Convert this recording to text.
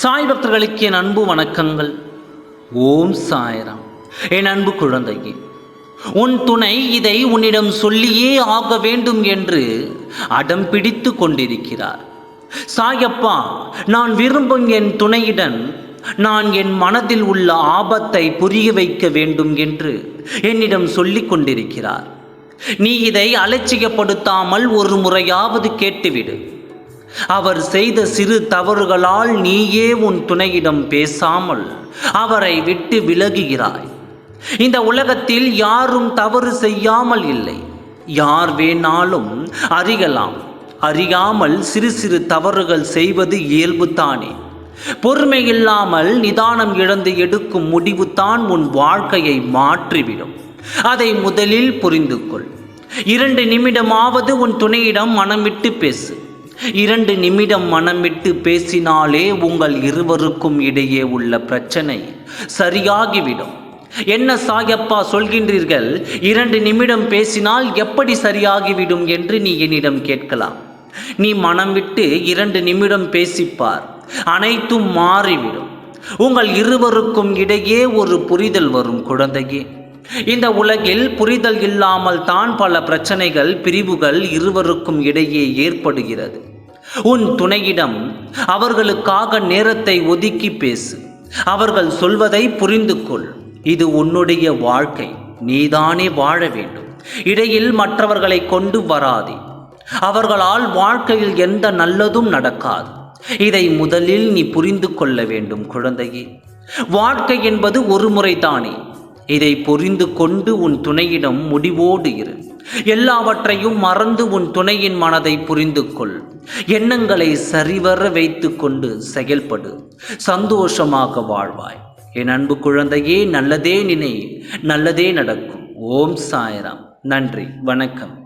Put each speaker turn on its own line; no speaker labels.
சாய் பக்தர்களுக்கு என் அன்பு வணக்கங்கள். ஓம் சாய்ராம். என் அன்பு குழந்தையே உன் துணை இதை உன்னிடம் சொல்லியே ஆக வேண்டும் என்று அடம் பிடித்து கொண்டிருக்கிறார். சாயப்பா நான் விரும்பும் என் துணையுடன் நான் என் மனதில் உள்ள ஆபத்தை புரிய வைக்க வேண்டும் என்று என்னிடம் சொல்லிக் கொண்டிருக்கிறார். நீ இதை அலட்சியப்படுத்தாமல் ஒரு முறையாவது கேட்டுவிடு. அவர் செய்த சிறு தவறுகளால் நீயே உன் துணையிடம் பேசாமல் அவரை விட்டு விலகுகிறாய். இந்த உலகத்தில் யாரும் தவறு செய்யாமல் இல்லை. யார் வேணாலும் அறியலாம். அறியாமல் சிறு சிறு தவறுகள் செய்வது இயல்புதானே. பொறுமை இல்லாமல் நிதானம் இழந்து எடுக்கும் முடிவு தான் உன் வாழ்க்கையை மாற்றிவிடும். அதை முதலில் புரிந்து கொள் இரண்டு நிமிடமாவது உன் துணையிடம் மனம் விட்டு பேசு. இரண்டு நிமிடம் மனம் விட்டு பேசினாலே உங்கள் இருவருக்கும் இடையே உள்ள பிரச்சனை சரியாகிவிடும். என்ன சாயப்பா சொல்கின்றீர்கள்? இரண்டு நிமிடம் பேசினால் எப்படி சரியாகிவிடும் என்று நீ என்னிடம் கேட்கலாம். நீ மனம் விட்டு இரண்டு நிமிடம் பேசிப்பார். அனைத்தும் மாறிவிடும். உங்கள் இருவருக்கும் இடையே ஒரு புரிதல் வரும் குழந்தையே. இந்த உலகில் புரிதல் இல்லாமல் தான் பல பிரச்சனைகள் பிரிவுகள் இருவருக்கும் இடையே ஏற்படுகிறது. உன் துணையிடம் அவர்களுக்காக நேரத்தை ஒதுக்கி பேசு. அவர்கள் சொல்வதை புரிந்து கொள் இது உன்னுடைய வாழ்க்கை. நீதானே வாழ வேண்டும். இடையில் மற்றவர்களை கொண்டு வராதே. அவர்களால் வாழ்க்கையில் எந்த நல்லதும் நடக்காது. இதை முதலில் நீ புரிந்து கொள்ள வேண்டும் குழந்தையே. வாழ்க்கை என்பது ஒரு முறைதானே இதை புரிந்து கொண்டு உன் துணையிடம் முடிவோடு இரு. எல்லாவற்றையும் மறந்து உன் துணையின் மனதை புரிந்து கொள். எண்ணங்களை சரிவர வைத்து கொண்டு செயல்படு. சந்தோஷமாக வாழ்வாய். என் அன்பு குழந்தையே நல்லதே நினை நல்லதே நடக்கும். ஓம் சாய்ராம். நன்றி. வணக்கம்.